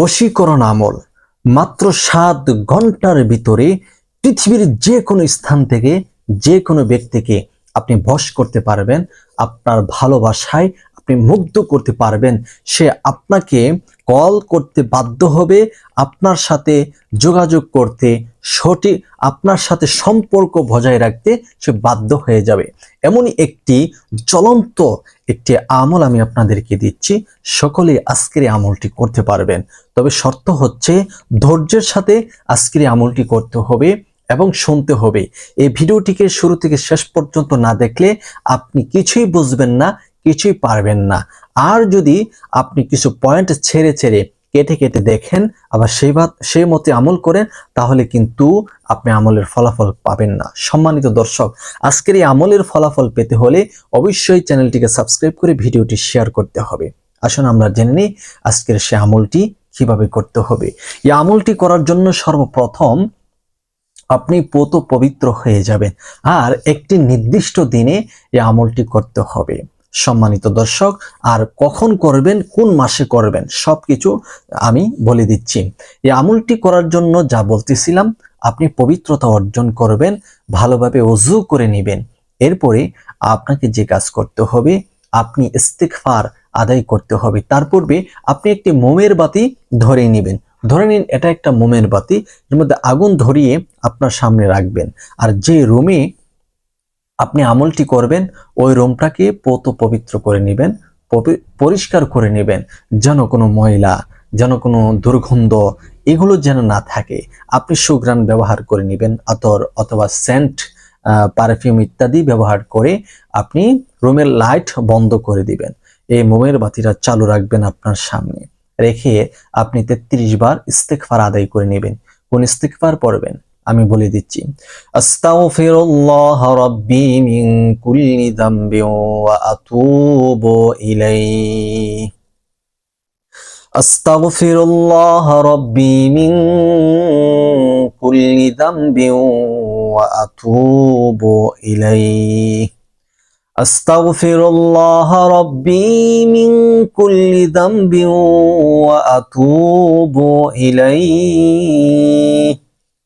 বশীকরণ আমল। মাত্র সাত ঘণ্টার ভিতরে পৃথিবীর যে কোনো স্থান থেকে যে কোনো ব্যক্তিকে আপনি বশ করতে পারবেন, আপনার ভালোবাসায় আপনি মুগ্ধ করতে পারবেন। সে আপনাকে কল করতে বাধ্য হবে, আপনার সাথে যোগাযোগ করতে, সঠিক, আপনার সাথে সম্পর্ক বজায় রাখতে সে বাধ্য হয়ে যাবে। এমনই একটি জ্বলন্ত একটি আমল আমি আপনাদেরকে দিচ্ছি। সকলে আজকের আমলটি করতে পারবেন। তবে শর্ত হচ্ছে, ধৈর্যের সাথে আজকের আমলটি করতে হবে এবং শুনতে হবে। এই ভিডিওটিকে শুরু থেকে শেষ পর্যন্ত না দেখলে আপনি কিছুই বুঝবেন না, কিছুই পারবেন না। আর যদি আপনি কিছু পয়েন্ট ছেড়ে ছেড়ে কেটে কেটে দেখেন, আবার সেই বাত সেই মতে আমল করেন, তাহলে কিন্তু আপনি আমলের ফলাফল পাবেন না। সম্মানিত দর্শক, আজকের এই আমলের ফলাফল পেতে হলে অবশ্যই চ্যানেলটিকে সাবস্ক্রাইব করে ভিডিওটি শেয়ার করতে হবে। আসুন আমরা জেনে নিই আজকের সে আমলটি কীভাবে করতে হবে। এই আমলটি করার জন্য সর্বপ্রথম আপনি পোত পবিত্র হয়ে যাবেন, আর একটি নির্দিষ্ট দিনে এই আমলটি করতে হবে। সম্মানিত দর্শক, আর কখন করবেন, কোন মাসে করবেন, সবকিছু আমি বলে দিচ্ছি। এই আমলটি করার জন্য যা বলতেছিলাম, আপনি পবিত্রতা অর্জন করবেন, ভালোভাবে অজু করে নেবেন। এরপরে আপনাকে যে কাজ করতে হবে, আপনি ইস্তিগফার আদায় করতে হবে। তার পূর্বে আপনি একটি মোমের বাতি ধরে নেবেন। ধরে নিন, এটা একটা মোমের বাতি, এর মধ্যে আগুন ধরিয়ে আপনার সামনে রাখবেন। আর যে রুমে আপনি আমলটি করবেন, ওই রুমটাকে পোত পবিত্র করে নেবেন পরিষ্কার করে নেবেন, যেন কোনো ময়লা, যেন কোনো দুর্গন্ধ এগুলো যেন না থাকে। আপনি সুগ্রান ব্যবহার করে নেবেন, আতর অথবা সেন্ট পারফিউম ইত্যাদি ব্যবহার করে আপনি রুমের লাইট বন্ধ করে দিবেন। এই মোমের বাতিটা চালু রাখবেন আপনার সামনে। রেখে আপনি তেত্রিশ বার ইস্তেকফার আদায় করে নেবেন। কোন ইস্তেকফার পড়বেন? আমি বলে দিচ্ছি আস্তাগফিরুল্লাহ রাব্বি মিন কুল্লি যামবি ওয়া আতুবু ইলাইহি আস্তাগফিরুল্লাহ রাব্বি মিন কুল্লি যামবি ওয়া আতুবু ইলাইহি أستغفر الله ربي من كل ذنب وأتوب إليه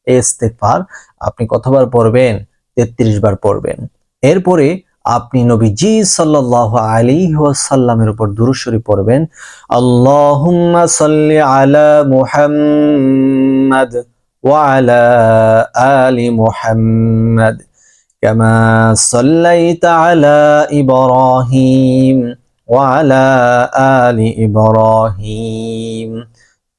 ইস্তেগফার আপনি কতবার পড়বেন 33 বার পড়বেন এরপরে আপনি নবীজি সাল্লাল্লাহু আলাইহি ওয়াসাল্লামের উপর দুরূদ শরীফ পড়বেন আল্লাহুম্মা সাল্লি আলা মুহাম্মাদ ওয়া আলা আলি মুহাম্মাদ كما صليت على إبراهيم وعلى آل إبراهيم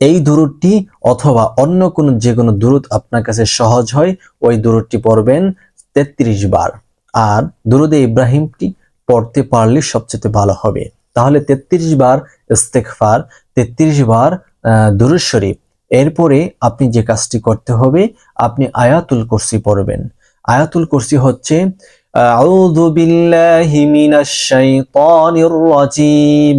এই দুরুদটি অথবা অন্য কোনো যে কোনো দুরুদ আপনার কাছে সহজ হয়, ওই দুরুদটি পড়বেন ৩৩ বার। আর দুরুদে ইব্রাহিমটি পড়তে পারলে সবচেয়ে ভালো হবে। তাহলে ৩৩ বার ইস্তেকফার ৩৩ বার দুরুদ শরীফ। এরপরে আপনি যে কাজটি করতে হবে, আপনি আয়াতুল কুরসি পড়বেন। আয়াতুল কুরসি হচ্ছে, আউযু বিল্লাহি মিনাশ শাইতানির রাজিম।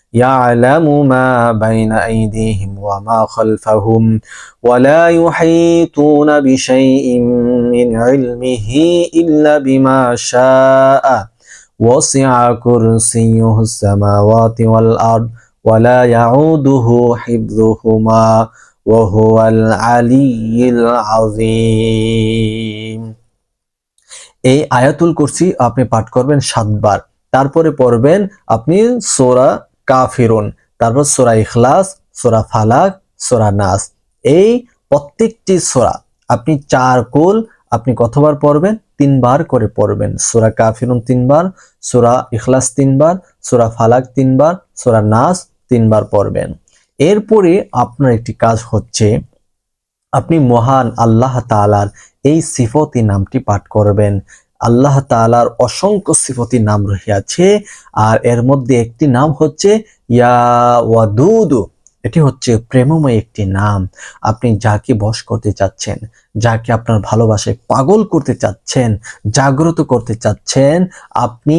يعلم ما بين أيديهم وما خلفهم ولا يحيطون بشيء من علمه إلا بما شاء وسع كرسيه السماوات والأرض ولا يعوده حفظهما وهو العلي العظيم এই আয়াতুল কুরসি আপনি পাঠ করবেন সাতবার তারপরে পড়বেন আপনি সোরা কাফিরুন। তারপর সোরা ইখলাস, সোরা ফালাক, সোরা নাস। এই প্রত্যেকটি সোরা আপনি চার কুল আপনি কতবার পড়বেন? তিনবার করে পড়বেন। সুরা কাফিরুন তিনবার, সোরা ইখলাস তিনবার, সোরা ফালাক তিনবার, সোরা নাস তিনবার পড়বেন। এরপরে আপনার একটি কাজ হচ্ছে, আপনি মহান আল্লাহ তাআলার এই সিফতি নামটি পাঠ করবেন। আল্লাহ তাআলার অসংখ্য সিফতি নাম রহিয়াছে। আর এর মধ্যে একটি নাম হচ্ছে ইয়া ওয়াদুদু এটি হচ্ছে প্রেমময় একটি নাম। আপনি যাকে বশ করতে চাচ্ছেন, যাকে আপনার ভালোবাসায় পাগল করতে চাচ্ছেন, জাগ্রত করতে চাচ্ছেন, আপনি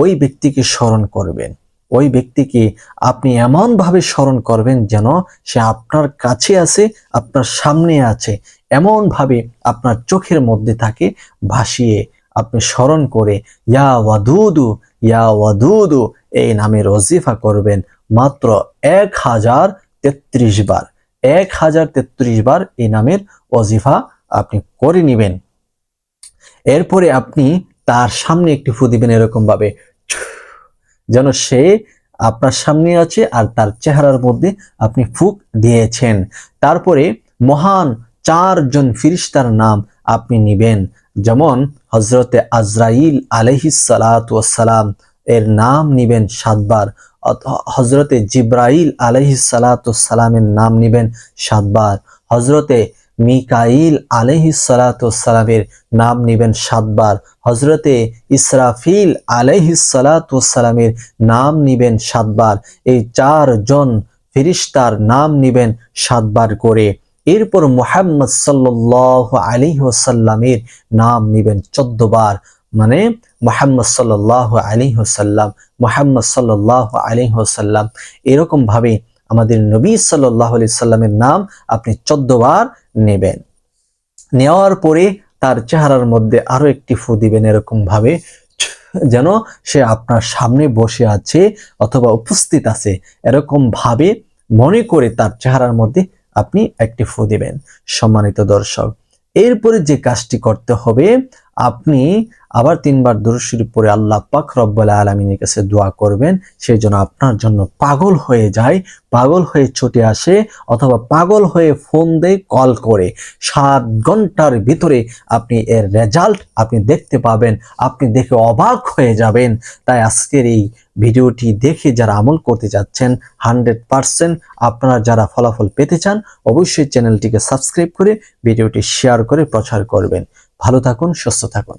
ওই ব্যক্তিকে স্মরণ করবেন। ওই ব্যক্তিকে আপনি এমনভাবে স্মরণ করবেন যেন সে আপনার কাছে আছে, আপনার সামনে আছে। এমনভাবে আপনার চোখের মধ্যে থাকে ভাসিয়ে আপনি স্মরণ করে, ইয়া ওয়াদুদু ইয়া ওয়াদুদু এই নামে রজিফা করবেন মাত্র এক হাজার তেত্রিশ বার। এক হাজার তেত্রিশ বার এই নামের অজিফা আপনি করে নেবেন। এরপরে আপনি তার সামনে একটি ফু দিবেন এরকম ভাবে যেন সে আপনার সামনে আছে আর তার চেহারার মধ্যে আপনি ফুক দিয়েছেন। তারপরে মহান চারজন ফিরিস্তার নাম আপনি নিবেন। যেমন হজরতে আজরাইল আলহিস সালাম এর নাম নিবেন সাতবার হজরতে জিব্রাইল আলহিস সালামের নাম নিবেন সাতবার হজরতে মিকাইল আলহিস সালামের নাম নিবেন সাতবার হজরতে ইসরাফিল আলহিস সালামের নাম নিবেন সাতবার, এই চারজন ফিরিস্তার নাম নিবেন সাতবার করে। এরপর মোহাম্মদ সাল্লাহ আলী ওসাল্লামের নাম নিবেন চোদ্দ বার। মানে মোহাম্মদ সাল্লাহ আলী হোসাল্লাম মোহাম্মদ সাল্লাহ আলী হোসাল্লাম এরকম ভাবে আমাদের নবী সাল্লাহ আলি সাল্লামের নাম আপনি চোদ্দ বার নেবেন। নেওয়ার পরে তার চেহারার মধ্যে আরও একটি ফু দিবেন এরকম ভাবে, যেন সে আপনার সামনে বসে আছে অথবা উপস্থিত আছে। এরকম ভাবে মনে করে তার চেহারার মধ্যে আপনি একটি ফু দিবেন। সম্মানিত দর্শক এরপরে যে কাজটি করতে হবে আপনি আবার তিনবার দরুদ পরে আল্লাহ পাক রব্বুল আলমিনের কাছে দোয়া করবেন, সেই জন্য আপনার জন্য পাগল হয়ে যায়, পাগল হয়ে ছুটে আসে অথবা পাগল হয়ে ফোন দেয়, কল করে। সাত ঘণ্টার ভিতরে আপনি এর রেজাল্ট আপনি দেখতে পাবেন, আপনি দেখে অবাক হয়ে যাবেন। তাই আজকের এই ভিডিওটি দেখে যারা আমল করতে যাচ্ছেন হান্ড্রেড পারসেন্ট আপনারা যারা ফলাফল পেতে চান, অবশ্যই চ্যানেলটিকে সাবস্ক্রাইব করে ভিডিওটি শেয়ার করে প্রচার করবেন। ভালো থাকুন, সুস্থ থাকুন।